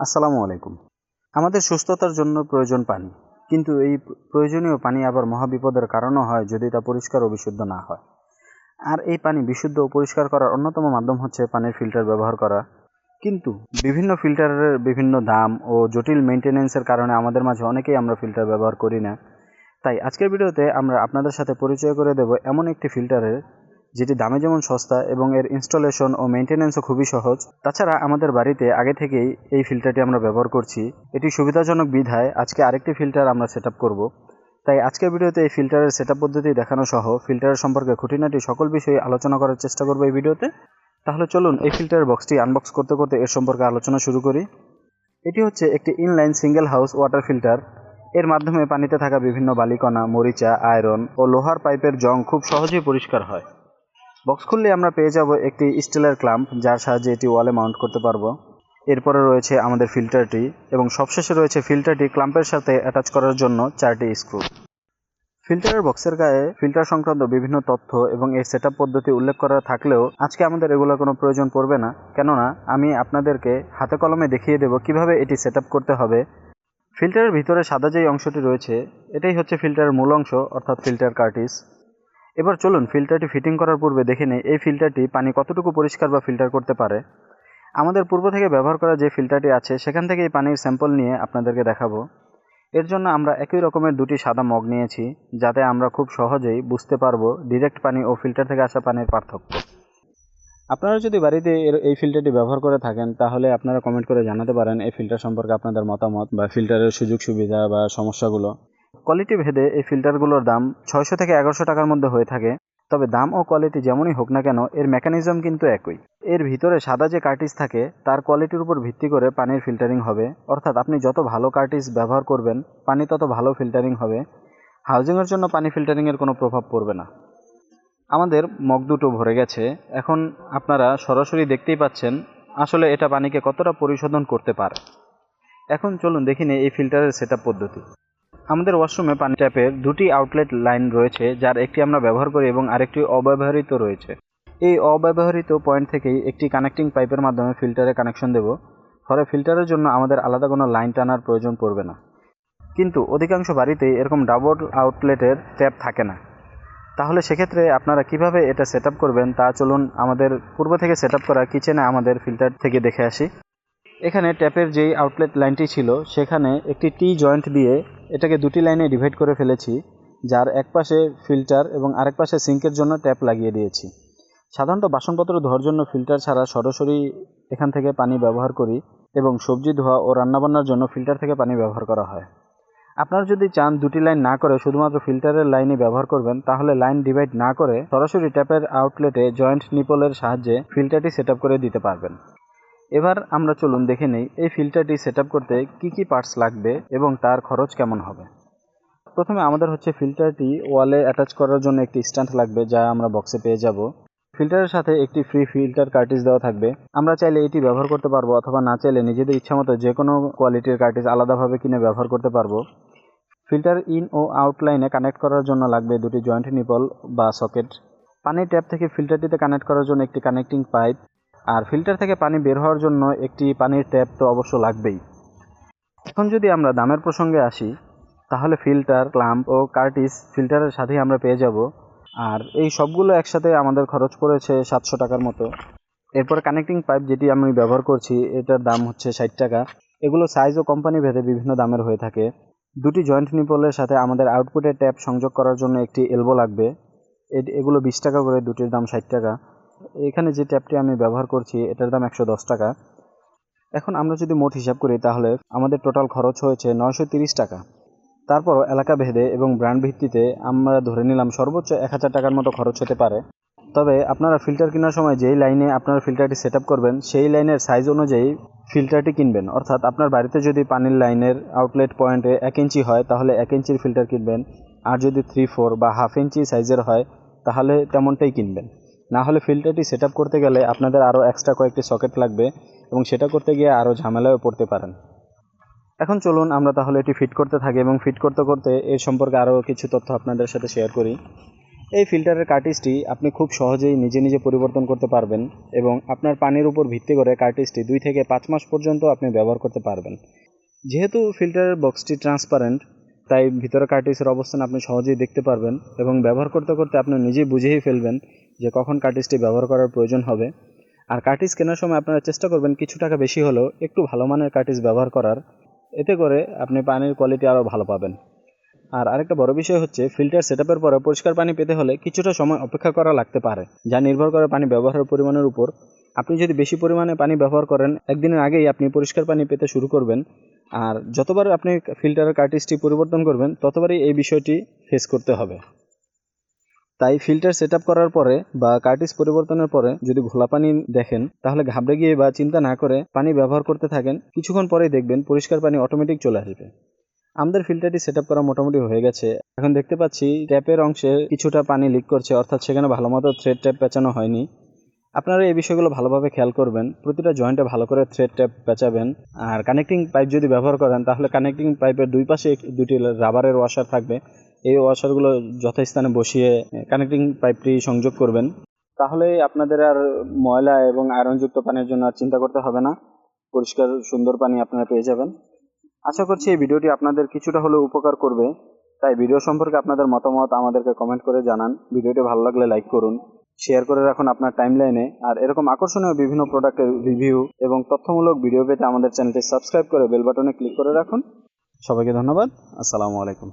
আসসালামু আলাইকুম। আমাদের সুস্থতার জন্য প্রয়োজন পানি। কিন্তু এই প্রয়োজনীয় পানি আবার মহাবিপদের কারণও হয় যদি তা পরিষ্কার ও বিশুদ্ধ না হয়। আর এই পানি বিশুদ্ধ ও পরিষ্কার করার অন্যতম মাধ্যম হচ্ছে পানির ফিল্টার ব্যবহার করা। কিন্তু বিভিন্ন ফিল্টারের বিভিন্ন দাম ও জটিল মেনটেনেন্সের কারণে আমাদের মাঝে অনেকেই আমরা ফিল্টার ব্যবহার করি না। তাই আজকের ভিডিওতে আমরা আপনাদের সাথে পরিচয় করে দেব এমন একটি ফিল্টারের যেটি দামে যেমন সস্তা এবং এর ইনস্টলেশন ও মেনটেন্যান্সও খুবই সহজ, তাছাড়া আমাদের বাড়িতে আগে থেকেই এই ফিল্টারটি আমরা ব্যবহার করছি। এটি সুবিধাজনক বিধায় আজকে আরেকটি ফিল্টার আমরা সেট করব। তাই আজকের ভিডিওতে এই ফিল্টারের সেট পদ্ধতি দেখানো সহ ফিল্টারের সম্পর্কে খুঁটিনাটি সকল বিষয়ে আলোচনা করার চেষ্টা করব এই ভিডিওতে। তাহলে চলুন এই ফিল্টারের বক্সটি আনবক্স করতে করতে এর সম্পর্কে আলোচনা শুরু করি। এটি হচ্ছে একটি inline single house water filter এর মাধ্যমে পানিতে থাকা বিভিন্ন বালিকণা, মরিচা, আয়রন ও লোহার পাইপের জং খুব সহজেই পরিষ্কার হয়। বক্স খুললে আমরা পেয়ে যাব একটি স্টিলের ক্লাম্প, যার সাহায্যে এটি ওয়ালে মাউন্ট করতে পারব। এরপরে রয়েছে আমাদের ফিল্টারটি এবং সবশেষে রয়েছে ফিল্টারটি ক্লাম্পের সাথে অ্যাটাচ করার জন্য চারটি স্ক্রু। ফিল্টারের বক্সের গায়ে ফিল্টার সংক্রান্ত বিভিন্ন তথ্য এবং এই সেট পদ্ধতি উল্লেখ করা থাকলেও আজকে আমাদের এগুলোর কোনো প্রয়োজন পড়বে না। কেননা, আমি আপনাদেরকে হাতে কলমে দেখিয়ে দেব কীভাবে এটি সেট করতে হবে। ফিল্টারের ভিতরে সাদা যেই অংশটি রয়েছে, এটাই হচ্ছে ফিল্টারের মূল অংশ, অর্থাৎ ফিল্টার কার্টিস। এবার চলুন ফিল্টারটি ফিটিং করার পূর্বে দেখে নেই, এই ফিল্টারটি পানি কতটুকু পরিষ্কার বা ফিল্টার করতে পারে? আমাদের পূর্ব থেকে ব্যবহার করা যে ফিল্টারটি আছে, সেখান থেকে এই পানির স্যাম্পল নিয়ে আপনাদেরকে দেখাবো। এর জন্য আমরা একই রকমের দুটি সাদা মগ নিয়েছি, যাতে আমরা খুব সহজেই বুঝতে পারব ডিরেক্ট পানি ও ফিল্টার থেকে আসা পানির পার্থক্য। আপনারা যদি বাড়িতে এই ফিল্টারটি ব্যবহার করে থাকেন, তাহলে আপনারা কমেন্ট করে জানাতে পারেন এই ফিল্টার সম্পর্কে আপনাদের মতামত বা ফিল্টারের সুযোগ সুবিধা বা সমস্যাগুলো। কোয়ালিটি ভেদে এই ফিল্টারগুলোর দাম ছয়শো থেকে এগারোশো টাকার মধ্যে হয়ে থাকে। তবে দাম ও কোয়ালিটি যেমনই হোক না কেন, এর মেকানিজম কিন্তু একই। এর ভিতরে সাদা যে কার্টিস থাকে, তার কোয়ালিটির উপর ভিত্তি করে পানির ফিল্টারিং হবে। অর্থাৎ আপনি যত ভালো কার্টিস ব্যবহার করবেন, পানি তত ভালো ফিল্টারিং হবে। হাউজিংয়ের জন্য পানি ফিল্টারিংয়ের কোনো প্রভাব পড়বে না। আমাদের মগ দুটো ভরে গেছে। এখন আপনারা সরাসরি দেখতেই পাচ্ছেন, আসলে এটা পানিকে কতটা পরিশোধন করতে পারে। এখন চলুন দেখিনি এই ফিল্টারের সেট পদ্ধতি। আমাদের ওয়াশরুমে পানি ট্যাপের দুটি আউটলেট লাইন রয়েছে, যার একটি আমরা ব্যবহার করি এবং আরেকটি অব্যবহৃত রয়েছে। এই অব্যবহৃত পয়েন্ট থেকেই একটি কানেক্টিং পাইপের মাধ্যমে ফিল্টারে কানেকশন দেব, ফলে ফিল্টারের জন্য আমাদের আলাদা কোনো লাইন টানার প্রয়োজন পড়বে না। কিন্তু অধিকাংশ বাড়িতেই এরকম ডাবল আউটলেটের ট্যাপ থাকে না। তাহলে সেক্ষেত্রে আপনারা কীভাবে এটা সেট করবেন তা চলুন আমাদের পূর্ব থেকে সেট করা কিচেনে আমাদের ফিল্টার থেকে দেখে আসি। এখানে ট্যাপের যেই আউটলেট লাইনটি ছিল, সেখানে একটি টি জয়েন্ট দিয়ে এটাকে দুটি লাইনে ডিভাইড করে ফেলেছি, যার এক পাশে ফিল্টার এবং আরেক পাশে সিঙ্কের জন্য ট্যাপ লাগিয়ে দিয়েছি। সাধারণত বাসনপত্র ধোয়ার জন্য ফিল্টার ছাড়া সরাসরি এখান থেকে পানি ব্যবহার করি এবং সবজি ধোয়া ও রান্নাবান্নার জন্য ফিল্টার থেকে পানি ব্যবহার করা হয়। আপনারা যদি চান দুটি লাইন না করে শুধুমাত্র ফিল্টারের লাইনই ব্যবহার করবেন, তাহলে লাইন ডিভাইড না করে সরাসরি ট্যাপের আউটলেটে জয়েন্ট নিপলের সাহায্যে ফিল্টারটি সেট করে দিতে পারবেন। এবার আমরা চলুন দেখে নেই এই ফিল্টারটি সেট করতে কি কি পার্টস লাগবে এবং তার খরচ কেমন হবে। প্রথমে আমাদের হচ্ছে ফিল্টারটি ওয়ালে অ্যাটাচ করার জন্য একটি স্ট্যান্ড লাগবে যা আমরা বক্সে পেয়ে যাব। ফিল্টারের সাথে একটি ফ্রি ফিল্টার কার্টিস দেওয়া থাকবে। আমরা চাইলে এটি ব্যবহার করতে পারব অথবা না চাইলে নিজেদের ইচ্ছা মতো যে কোনো কোয়ালিটির কার্টিস আলাদাভাবে কিনে ব্যবহার করতে পারব। ফিল্টার ইন ও আউটলাইনে কানেক্ট করার জন্য লাগবে দুটি জয়েন্ট নিপল বা সকেট পানির ট্যাপ থেকে ফিল্টারটিতে কানেক্ট করার জন্য একটি কানেক্টিং পাইপ আর ফিল্টার থেকে পানি বের হওয়ার জন্য একটি পানির ট্যাপ তো অবশ্য লাগবেই। এখন যদি আমরা দামের প্রসঙ্গে আসি, তাহলে ফিল্টার, ক্লাম্প ও কার্টিস ফিল্টারের সাথেই আমরা পেয়ে যাব। আর এই সবগুলো একসাথে আমাদের খরচ পড়েছে সাতশো টাকার মতো। এরপর কানেক্টিং পাইপ যেটি আমি ব্যবহার করছি, এটার দাম হচ্ছে ষাট টাকা। এগুলো সাইজ ও কোম্পানি ভেদে বিভিন্ন দামের হয়ে থাকে। দুটি জয়েন্ট নিপলের সাথে আমাদের আউটপুটের ট্যাপ সংযোগ করার জন্য একটি এলবো লাগবে। এগুলো বিশ টাকা করে, দুটির দাম ষাট টাকা। এখানে যে ট্যাপটি আমি ব্যবহার করছি, এটার দাম একশো দশ টাকা। এখন আমরা যদি মোট হিসাব করি, তাহলে আমাদের টোটাল খরচ হয়েছে নয়শো টাকা। তারপর এলাকা ভেদে এবং ব্র্যান্ড ভিত্তিতে আমরা ধরে নিলাম সর্বোচ্চ এক হাজার টাকার মতো খরচ হতে পারে। তবে আপনারা ফিল্টার কেনার সময় যেই লাইনে আপনারা ফিল্টারটি সেট করবেন, সেই লাইনের সাইজ অনুযায়ী ফিল্টারটি কিনবেন। অর্থাৎ আপনার বাড়িতে যদি পানির লাইনের আউটলেট পয়েন্টে এক ইঞ্চি হয়, তাহলে এক ইঞ্চির ফিল্টার কিনবেন। আর যদি থ্রি ফোর বা হাফ ইঞ্চি সাইজের হয়, তাহলে তেমনটাই কিনবেন। না হলে ফিল্টারটি সেট করতে গেলে আপনাদের আরও এক্সট্রা কয়েকটি সকেট লাগবে এবং সেটা করতে গিয়ে আরও ঝামেলায়ও পড়তে পারেন। এখন চলুন আমরা তাহলে এটি ফিট করতে থাকি এবং ফিট করতে করতে এর সম্পর্কে আরও কিছু তথ্য আপনাদের সাথে শেয়ার করি। এই ফিল্টারের কার্টিজটি আপনি খুব সহজেই নিজে নিজে পরিবর্তন করতে পারবেন এবং আপনার পানির উপর ভিত্তি করে কার্টিজটি দুই থেকে পাঁচ মাস পর্যন্ত আপনি ব্যবহার করতে পারবেন। যেহেতু ফিল্টারের বক্সটি ট্রান্সপারেন্ট তাই ভিতরে কার্টিসের অবস্থান আপনি সহজেই দেখতে পারবেন এবং ব্যবহার করতে করতে আপনি নিজেই বুঝেই ফেলবেন যে কখন কার্টিসটি ব্যবহার করার প্রয়োজন হবে। আর কার্টিস কেনার সময় আপনারা চেষ্টা করবেন কিছু টাকা বেশি হলেও একটু ভালো মানের কার্টিস ব্যবহার করার। এতে করে আপনি পানির কোয়ালিটি আরও ভালো পাবেন। আর আরেকটা বড় বিষয় হচ্ছে ফিল্টার সেটআপের পরে পরিষ্কার পানি পেতে হলে কিছুটা সময় অপেক্ষা করা লাগতে পারে, যা নির্ভর করে পানি ব্যবহারের পরিমাণের উপর। আপনি যদি বেশি পরিমাণে পানি ব্যবহার করেন, একদিনের আগেই আপনি পরিষ্কার পানি পেতে শুরু করবেন। আর যতবার আপনি ফিল্টারের কার্টিসটি পরিবর্তন করবেন, ততবারই এই বিষয়টি ফেস করতে হবে। তাই ফিল্টার সেট করার পরে বা কার্টিস পরিবর্তনের পরে যদি ঘোলা পানি দেখেন, তাহলে ঘাবড়ে গিয়ে বা চিন্তা না করে পানি ব্যবহার করতে থাকেন। কিছুক্ষণ পরেই দেখবেন পরিষ্কার পানি অটোমেটিক চলে আসবে। আমাদের ফিল্টারটি সেট করা মোটামুটি হয়ে গেছে। এখন দেখতে পাচ্ছি ট্যাপের অংশে কিছুটা পানি লিক করছে, অর্থাৎ সেখানে ভালো মতো থ্রেড ট্যাপ পেঁচানো হয়নি। আপনারা এই বিষয়গুলো ভালোভাবে খেয়াল করবেন, প্রতিটা জয়েন্টে ভালো করে থ্রেড ট্যাপ পেঁচাবেন, আর কানেক্টিং পাইপ যদি ব্যবহার করেন, তাহলে কানেক্টিং পাইপের দুই পাশে দুটি রাবারের ওয়াশার থাকবে। এই ওয়াশারগুলো যথাস্থানে বসিয়ে কানেক্টিং পাইপটি সংযোগ করবেন। তাহলে আপনাদের আর ময়লা এবং আয়রনযুক্ত পানির জন্য আর চিন্তা করতে হবে না। পরিষ্কার, সুন্দর পানি আপনারা পেয়ে যাবেন। আশা করছি এই ভিডিওটি আপনাদের কিছুটা হলেও উপকার করবে। তাই ভিডিও সম্পর্কে আপনাদের মতামত আমাদেরকে কমেন্ট করে জানান। ভিডিওটি ভালো লাগলে লাইক করুন। শেয়ার করে রাখুন আপনার টাইম লাইনে আর এরকম আকর্ষণীয় বিভিন্ন প্রোডাক্টের রিভিউ এবং তথ্যমূলক ভিডিও পেতে আমাদের চ্যানেলটি সাবস্ক্রাইব করে বেল বাটনে ক্লিক করে রাখুন। সবাইকে ধন্যবাদ। আসসালামু আলাইকুম।